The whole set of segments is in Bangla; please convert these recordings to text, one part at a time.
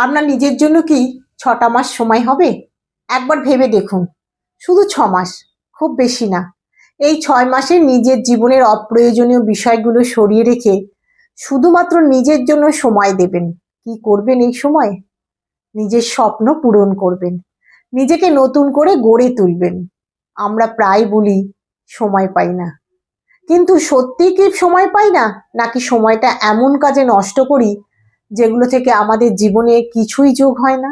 আপনার নিজের জন্য কি ছটা মাস সময় হবে? একবার ভেবে দেখুন। শুধু ছ মাস, খুব বেশি না। এই ছয় মাসে নিজের জীবনের অপ্রয়োজনীয় বিষয়গুলো সরিয়ে রেখে শুধুমাত্র নিজের জন্য সময় দেবেন। কি করবেন এই সময়? নিজের স্বপ্ন পূরণ করবেন। নিজেকে নতুন করে গড়ে তুলবেন। আমরা প্রায় বলি, সময় পাই না। কিন্তু সত্যি কি সময় পাই না? নাকি সময়টা এমন কাজে নষ্ট করি যেগুলো থেকে আমাদের জীবনে কিছুই যোগ হয় না।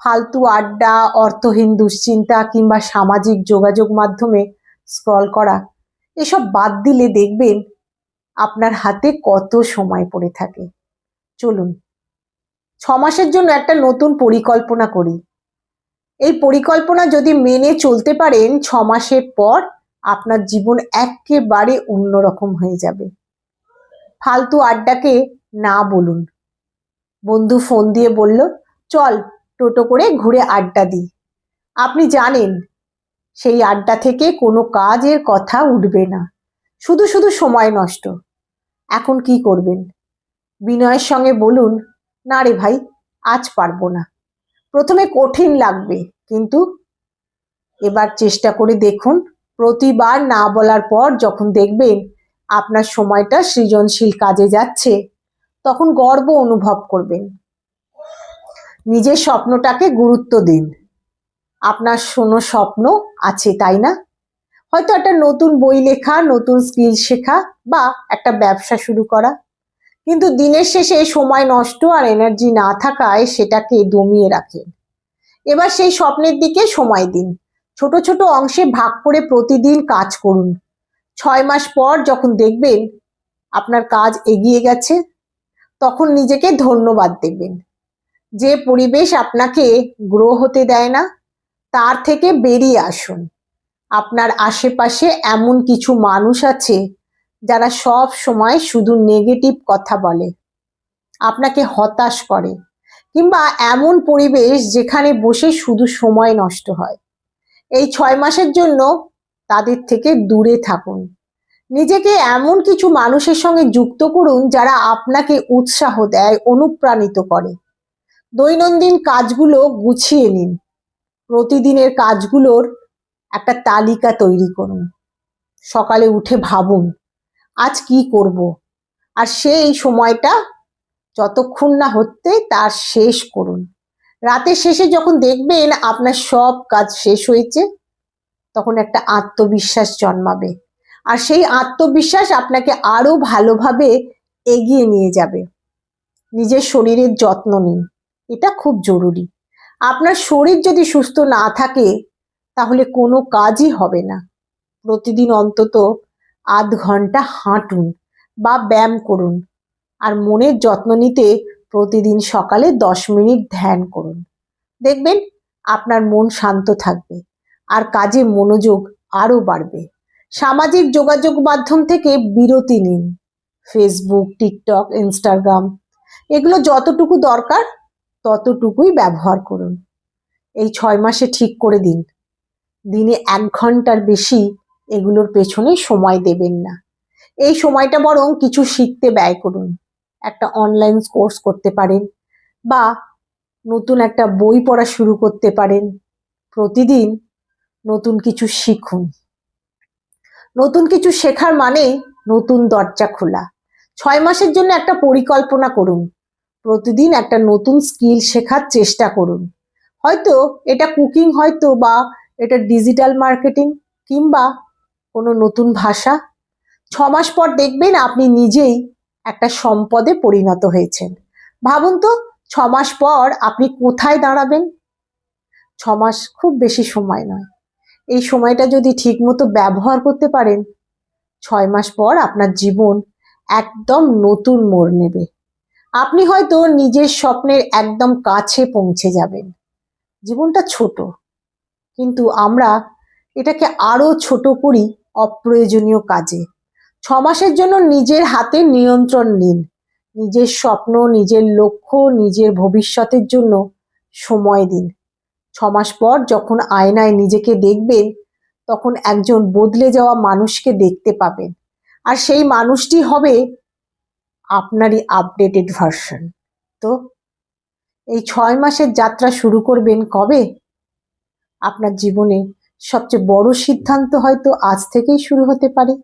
ফালতু আড্ডা, অর্থহীন দুশ্চিন্তা কিংবা সামাজিক যোগাযোগ মাধ্যমে স্ক্রল করা, এসব বাদ দিলে দেখবেন আপনার হাতে কত সময় পড়ে থাকে। চলুন, ছ মাসের জন্য একটা নতুন পরিকল্পনা করি। এই পরিকল্পনা যদি মেনে চলতে পারেন, ছ মাসের পর আপনার জীবন একেবারে অন্যরকম হয়ে যাবে। ফালতু আড্ডাকে না বলুন। বন্ধু ফোন দিয়ে বলল, চল টোটো করে ঘুরে আড্ডা দিই। আপনি জানেন, সেই আড্ডা থেকে কোনো কাজের কথা উঠবে না। শুধু শুধু সময় নষ্ট। এখন কি করবেন? বিনয়ের সঙ্গে বলুন, না রে ভাই, আজ পারব না। প্রথমে কঠিন লাগবে, কিন্তু এবার চেষ্টা করে দেখুন। প্রতিবার না বলার পর যখন দেখবেন আপনার সময়টা সৃজনশীল কাজে যাচ্ছে তখন গর্ব অনুভব করবেন। নিজের স্বপ্নটাকে গুরুত্ব দিন। আপনার শোনো স্বপ্ন আছে, তাই না? হয়তো একটা নতুন বই লেখা, নতুন স্কিল শেখা বা একটা ব্যবসা শুরু করা। কিন্তু দিনের শেষে সময় নষ্ট আর এনার্জি না থাকায় সেটাকে দমিয়ে রাখেন। এবার সেই স্বপ্নের দিকে সময় দিন। ছোট ছোট অংশে ভাগ করে প্রতিদিন কাজ করুন। ছয় মাস পর যখন দেখবেন আপনার কাজ এগিয়ে গেছে তখন নিজেকে ধন্যবাদ দেবেন। যে পরিবেশ আপনাকে গ্রো হতে দেয় না, তার থেকে বেরিয়ে আসুন। আপনার আশেপাশে এমন কিছু মানুষ আছে, যারা সব সময় শুধু নেগেটিভ কথা বলে। আপনাকে হতাশ করে, কিংবা এমন পরিবেশ যেখানে বসে শুধু সময় নষ্ট হয়। এই ছয় মাসের জন্য তাদের থেকে দূরে থাকুন। নিজেকে এমন কিছু মানুষের সঙ্গে যুক্ত করুন যারা আপনাকে উৎসাহ দেয়, অনুপ্রাণিত করে। দৈনন্দিন কাজগুলো গুছিয়ে নিন। প্রতিদিনের কাজগুলোর একটা তালিকা তৈরি করুন। সকালে উঠে ভাবুন, আজ কি করব? আর সেই সময়টা যতক্ষণ না হতে তার শেষ করুন। রাতের শেষে যখন দেখবেন আপনার সব কাজ শেষ হয়েছে, তখন একটা আত্মবিশ্বাস জন্মাবে। আর সেই আত্মবিশ্বাস আপনাকে আরও ভালোভাবে এগিয়ে নিয়ে যাবে। নিজের শরীরের যত্ন নিন, এটা খুব জরুরি। আপনার শরীর যদি সুস্থ না থাকে, তাহলে কোনো কাজই হবে না। প্রতিদিন অন্তত আধ ঘণ্টা হাঁটুন বা ব্যায়াম করুন আর মনের যত্ন নিতে প্রতিদিন সকালে দশ মিনিট ধ্যান করুন। দেখবেন আপনার মন শান্ত থাকবে আর কাজে মনোযোগ আরও বাড়বে। সামাজিক যোগাযোগ মাধ্যম থেকে বিরতি নিন। ফেসবুক টিকটক ইনস্টাগ্রাম এগুলো যতটুকু দরকার ততটুকুই ব্যবহার করুন। এই ছয় মাসে ঠিক করে দিন। দিনে এক ঘণ্টার বেশি এগুলোর পেছনে সময় দেবেন না। এই সময়টা বরং কিছু শিখতে ব্যয় করুন। একটা অনলাইন কোর্স করতে পারেন বা নতুন একটা বই পড়া শুরু করতে পারেন। প্রতিদিন নতুন কিছু শিখুন। নতুন কিছু শেখার মানে নতুন দরজা খোলা। ছয় মাসের জন্য একটা পরিকল্পনা করুন। প্রতিদিন একটা নতুন স্কিল শেখার চেষ্টা করুন। হয়তো এটা কুকিং হয়তো বা এটা ডিজিটাল মার্কেটিং কিংবা কোনো নতুন ভাষা। ছ মাস পর দেখবেন আপনি নিজেই একটা সম্পদে পরিণত হয়েছেন। ভাবুন তো, ছ মাস পর আপনি কোথায় দাঁড়াবেন? ছ মাস খুব বেশি সময় নয়। এই সময়টা যদি ঠিকমতো ব্যবহার করতে পারেন, ছয় মাস পর আপনার জীবন একদম নতুন মোড় নেবে। আপনি হয়তো নিজের স্বপ্নের একদম কাছে পৌঁছে যাবেন। জীবনটা ছোট, কিন্তু আমরা এটাকে আরও ছোট করি অপ্রয়োজনীয় কাজে। ছ মাসের জন্য নিজের হাতে নিয়ন্ত্রণ নিন। নিজের স্বপ্ন, নিজের লক্ষ্য, নিজের ভবিষ্যতের জন্য সময় দিন। ছ মাস পর যখন আয়নায় নিজেকে দেখবেন, তখন একজন বদলে যাওয়া মানুষকে দেখতে পাবেন। আর সেই মানুষটি হবে আপনারই আপডেটেড ভার্সন তো এই ছয় মাসের যাত্রা শুরু করবেন কবে? আপনার জীবনে সবচেয়ে বড় সিদ্ধান্ত হয়তো আজ থেকেই শুরু হতে পারে।